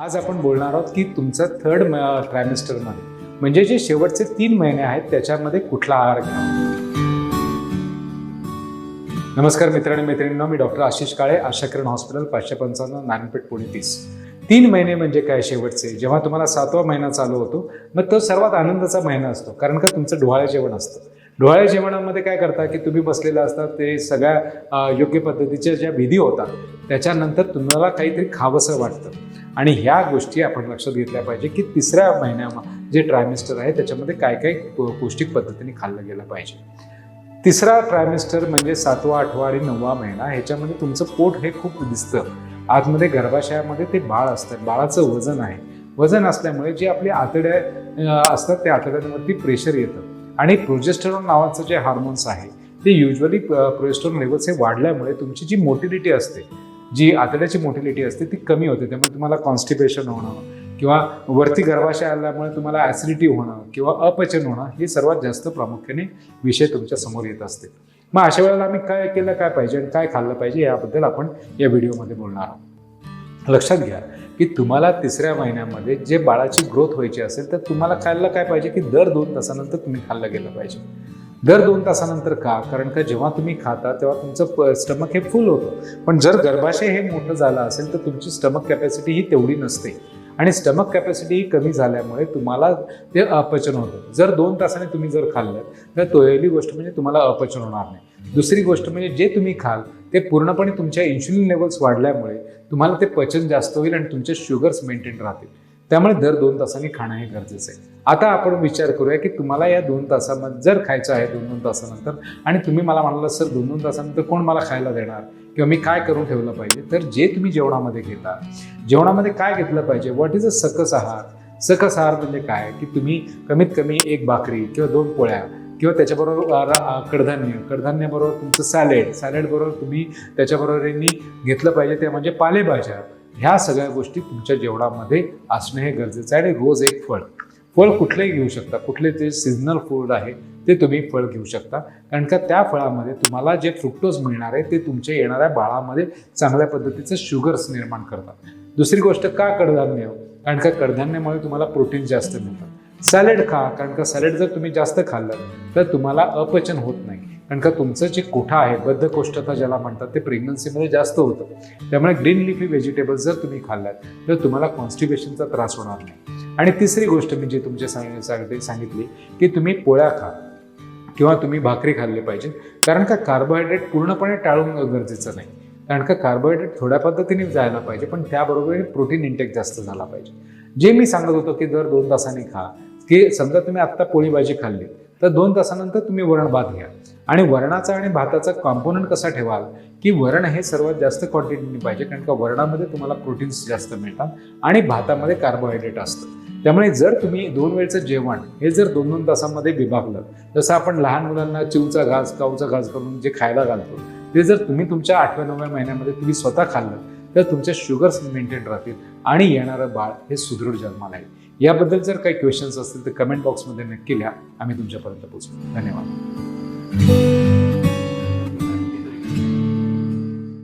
आज आपण बोलणार आहोत की तुमचं थर्ड ट्रायमिस्टरमध्ये म्हणजे जे शेवटचे तीन महिने आहेत त्याच्यामध्ये कुठला आहार घ्यावा नमस्कार मित्रांनो मैत्रिणींनो मी डॉक्टर आशिष काळे आशाकिरण हॉस्पिटल पाचशे पंचावन्न नानपेठ पुणे तीस. तीन महिने म्हणजे काय शेवटचे? जेव्हा तुम्हाला सातवा महिना चालू होतो मग तो सर्वात आनंदाचा महिना असतो कारण का तुमचं डोहाळे जेवण असतं. डोहाळे जेवणामध्ये काय करता की तुम्ही बसलेला असता ते सगळ्या योग्य पद्धतीच्या ज्या विधी होतात त्याच्यानंतर तुम्हाला काहीतरी खावंसं वाटतं. आणि ह्या गोष्टी आपण लक्षात घेतल्या पाहिजे की तिसऱ्या महिन्या जे ट्रायमिस्टर आहे त्याच्यामध्ये काय काय पौष्टिक पद्धतीने खाल्लं गेलं पाहिजे. तिसरा ट्रायमिस्टर म्हणजे सातवा आठवा आणि नववा महिना ह्याच्यामध्ये तुमचं पोट हे खूप दिसतं. आतमध्ये गर्भाशयामध्ये ते बाळ असतं बाळाचं वजन आहे. वजन असल्यामुळे जे आपले आतड्या असतात त्या आतड्यांवरती प्रेशर येतं. आणि प्रोजेस्टेरॉन नावाचं जे हार्मोन्स आहे ते युजली प्रोजेस्टेरॉन लेवल्स हे वाढल्यामुळे तुमची जी मोटिलिटी असते जी आतड्याची मोटिलिटी असते ती कमी होते. त्यामुळे तुम्हाला कॉन्स्टिपेशन होणं किंवा वरती गर्भाशय आल्यामुळे तुम्हाला ॲसिडिटी होणं किंवा अपचन होणं हे सर्वात जास्त प्रामुख्याने विषय तुमच्यासमोर येत असते. मग अशा वेळेला आम्ही काय केलं काय पाहिजे आणि काय खाल्लं पाहिजे याबद्दल आपण या व्हिडिओमध्ये बोलणार आहोत. लक्षात घ्या की तुम्हाला तिसऱ्या महिन्यामध्ये जे बाळाची ग्रोथ व्हायची असेल तर तुम्हाला खायला काय पाहिजे की दर दोन तासानंतर तुम्ही खाल्लं गेलं पाहिजे. दर दोन तासानंतर का कारण का जेव्हा तुम्ही खाता तेव्हा तुमचं स्टमक हे फुल होतं. पण जर गर्भाशय हे मोठं झालं असेल तर तुमची स्टमक कॅपॅसिटी ही तेवढी नसते. आणि स्टमक कॅपॅसिटी ही कमी झाल्यामुळे तुम्हाला ते अपचन होतं. जर दोन तासाने तुम्ही जर खाल्लं तर तोयली गोष्ट म्हणजे तुम्हाला अपचन होणार नाही. दुसरी गोष्ट म्हणजे जे तुम्ही खाल ते पूर्णपणे तुमच्या इन्शुलिन लेवल्स वाढल्यामुळे तुम्हाला ते पचन जास्त होईल आणि तुमचे शुगर्स मेंटेन राहतील. त्यामुळे दर दोन तासांनी खाणं हे गरजेचं आहे. आता आपण विचार करूया की तुम्हाला या दोन तासामध्ये जर खायचं आहे दोन दोन तासानंतर आणि तुम्ही मला म्हणाला सर दोन दोन तासानंतर कोण मला खायला देणार? किंवा मी काय करून ठेवलं पाहिजे? तर जे तुम्ही जेवणामध्ये घेता जेवणामध्ये काय घेतलं पाहिजे? व्हॉट इज अ सकस आहार? सकस आहार म्हणजे काय? की तुम्ही कमीत कमी एक भाकरी किंवा दोन पोळ्या किंवा त्याच्याबरोबर कडधान्य. कडधान्याबरोबर तुमचं सॅलेड सॅलेडबरोबर तुम्ही त्याच्याबरोबरीने घेतलं पाहिजे. ते म्हणजे पालेभाज्या. ह्या सगळ्या गोष्टी तुमच्या जेवणामध्ये असणं हे गरजेचं आहे आणि रोज एक फळ. फळ कुठलंही घेऊ शकता. कुठले ते सिजनल फूड आहे ते तुम्ही फळ घेऊ शकता. कारण का त्या फळामध्ये तुम्हाला जे फ्रुक्टोज मिळणार आहे ते तुमच्या येणाऱ्या बाळामध्ये चांगल्या पद्धतीचं शुगर्स निर्माण करतात. दुसरी गोष्ट का कडधान्य? कारण का कडधान्यामुळे तुम्हाला प्रोटीन जास्त मिळतात. सॅलेड खा कारण का सॅलेड जर तुम्ही जास्त खाल्लं तर तुम्हाला अपचन होत नाही. कारण का तुमचं जे कोठा आहे बद्धकोष्ठता ज्याला म्हणतात ते प्रेग्नन्सीमध्ये जास्त होतं. त्यामुळे ग्रीन लिफी व्हेजिटेबल्स जर तुम्ही खाल्लात तर तुम्हाला कॉन्स्टिपेशनचा त्रास होणार नाही. आणि तिसरी गोष्ट मी जी तुमच्या सांग सांगितली की तुम्ही पोळ्या खा. किंवा तुम्ही भाकरी खाल्ली पाहिजे. कारण का कार्बोहायड्रेट पूर्णपणे टाळून गरजेचं नाही. कारण का कार्बोहायड्रेट थोड्या पद्धतीने जायला पाहिजे पण त्याबरोबर प्रोटीन इंटेक जास्त झाला पाहिजे. जे मी सांगत होतो की दर दोन तासांनी खा. की समजा तुम्ही आत्ता पोळी भाजी खाल्ली तर दोन तासानंतर तुम्ही वरण भात घ्या. आणि वरणाचा आणि भाताचा कॉम्पोनंट कसा ठेवाल? की वरण हे सर्वात जास्त क्वांटिटीने पाहिजे कारण का वरणामध्ये तुम्हाला प्रोटीन्स जास्त मिळतात आणि भातामध्ये कार्बोहायड्रेट असतं. त्यामुळे जर तुम्ही दोन वेळचं जेवण हे जर दोन दोन तासामध्ये विभागलं जसं आपण लहान मुलांना चिवचा घास काऊचा घास करून जे खायला घालतो ते जर तुम्ही तुमच्या आठव्या नवव्या महिन्यामध्ये तुम्ही स्वतः खाल्लं तर तुमच्या शुगर्स मेंटेन राहतील आणि येणारं बाळ हे सुदृढ जन्माला येईल. याबद्दल जर काही क्वेश्चन्स असतील तर कमेंट बॉक्समध्ये नक्की लिहा. आम्ही तुमच्यापर्यंत पोहोचू. धन्यवाद.